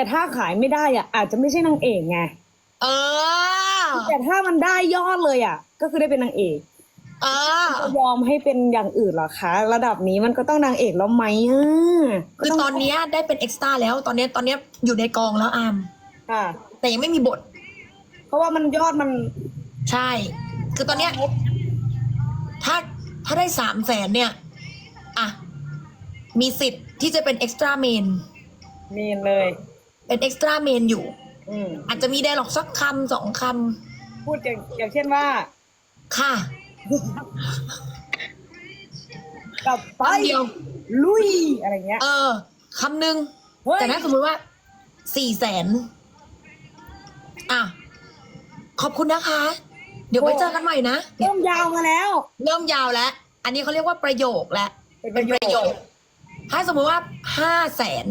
แต่ถ้าขายไม่ได้อะ อาจจะไม่ใช่นางเอกไงเออ แต่ถ้ามันได้ยอดเลยอะ ก็คือได้เป็นนางเอกเออ จะยอมให้เป็นอย่างอื่นเหรอคะ ระดับนี้มันก็ต้องนางเอกแล้วไหมอะคือตอนเนี้ยได้เป็นเอ็กซ์ตร้าแล้วตอนเนี้ยตอนเนี้ยอยู่ในกองแล้วอามค่ะ แต่ยังไม่มีบท เพราะว่ามันยอดมันใช่ คือตอนเนี้ยถ้าถ้าได้สามแสนเนี่ย อะ มีสิทธิ์ที่จะเป็นเอ็กซ์ตร้าเมนมีนเลย เป็นเอ็กซ์ตร้าเมนอยู่ อืมอาจจะมีไดร็อกสักคำสองคพูดอย่างอย่างเช่นว่าำค่ะกลับไปคำเดียว ลุยอะไรเงี้ย เออคำหนึ่งเฮ้ย แต่ถ้าสมมติว่าสี่แสนอะ ขอบคุณนะคะ เดี๋ยวไปเจอกันใหม่นะเริ่มยาวมาแล้ว เริ่มยาวแล้ว อันนี้เขาเรียกว่าประโยคแล้วเป็นประโยคโยคถ้าสมมติว่าห้าแสน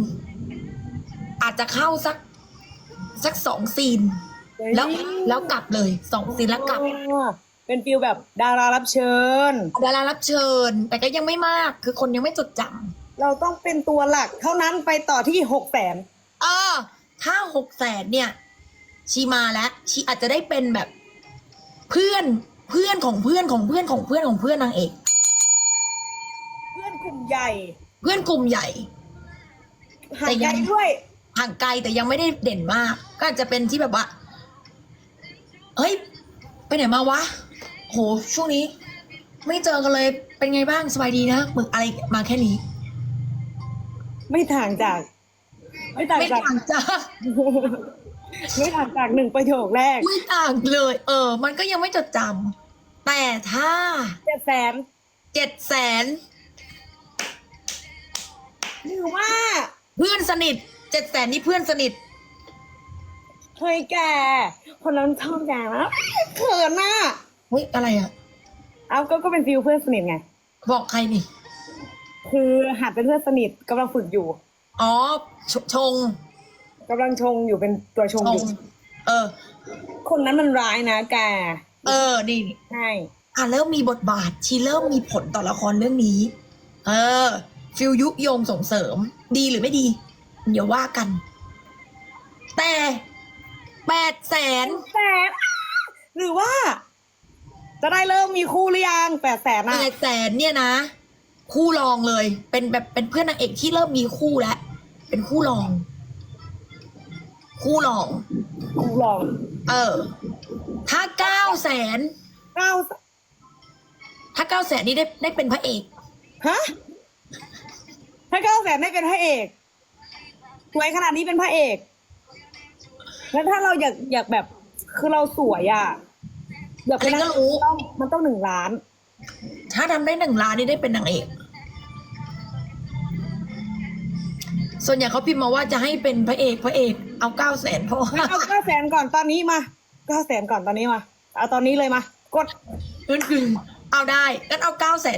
อาจจะเข้าสักสักสองซีน แล้วแล้วกลับเลยสองซีนแล้วกลับอ๋อเป็นฟิลแบบดารารับเชิญ ดารารับเชิญ แต่ก็ยังไม่มากคือคนยังไม่จดจเราต้องเป็นตัวหลักเท่านั้นไปต่อที่หกแสนำเออถ้าหกแสนเนี่ย ชีมาแล้วชีอาจจะได้เป็นแบบเพื่อนเพื่อนของเพื่อนของเพื่อนของเพื่อนของเพื่อนนางเอก เพื่อนกลุ่มใหญ่ เพื่อนกลุ่มใหญ่ห่าแต่งยัไกลงด้วย ห่างไกลแต่ยังไม่ได้เด่นมาก ก็อาจจะเป็นที่แบบว่าเฮ้ย ไปไหนมาวะ โห ช่วงนี้ ไม่เจอกันเลย เป็นไงบ้าง สบายดีนะมึงอะไรมาแค่นี้ ไม่ต่างจาก ไม่ต่างไม่จาก ต่างจาก ไม่ต่างจากหนึ่งประโยคแรกไม่ต่างเลย เออ มันก็ยังไม่จดจำแต่ถ้าเจ็ดแสนเจ็ดแสนหรือว่า เพื่อนสนิท เจ็ดแสนนี่เพื่อนสนิท เฮ้ยแก คนนั้นชอบแกนะเขินน่ะเฮ้ยอะไรอะ เอาก็ก็เป็นฟิลเพื่อนสนิทไง บอกใครนี่ คือหัดเป็นเพื่อนสนิทกำลังฝึกอยู่ อ๋อชชงกำลังชงอยู่เป็นตัวชงชองยู่เออ คนนั้นมันร้ายนะแกเออ นี่ใช่ อะเริ่มมีบทบาท ชีเริ่มมีผลต่อละครเรื่องนี้ เออ ฟิลยุโยงส่งเสริม ดีหรือไม่ดี เดี๋ยวว่ากัน แต่แปดแสนแสนอ้าหรือว่า จะได้เริ่มมีคู่หรือยังแปดแสนแปอะดแสนเนี่ยนะ คู่รองเลย เป็นแบบเป็นเพื่อนนางเอกที่เริ่มมีคู่แล้ว เป็นคู่รอง คู่รองคู่ลองเออ ถ้าเก้าแสน เก้าถ้าเก้าแสนนี่ได้ได้เป็นพระเอก ฮะถ้าเก้าแสนได้เป็นพระเอก สวยขนาดนี้เป็นพระเอก แล้วถ้าเราอยากอยากแบบ คือเราสวยอะ อยากเป็นใครก็รู้ต้องมันต้องหนึ่งล้าน ถ้าทำได้หนึ่งล้านนี่ได้เป็นนางเอก ส่วนใหญ่เขาพิมพ์มาว่าจะให้เป็นพระเอกพระเอก เอาเก้าแสนพองั้นเอาเก้าแสนก่อนตอนนี้มาเก้าแสนก่อนตอนนี้มา เอาตอนนี้เลยมา กด นั่นคือเอาได้งั้นเอาเก้าแสน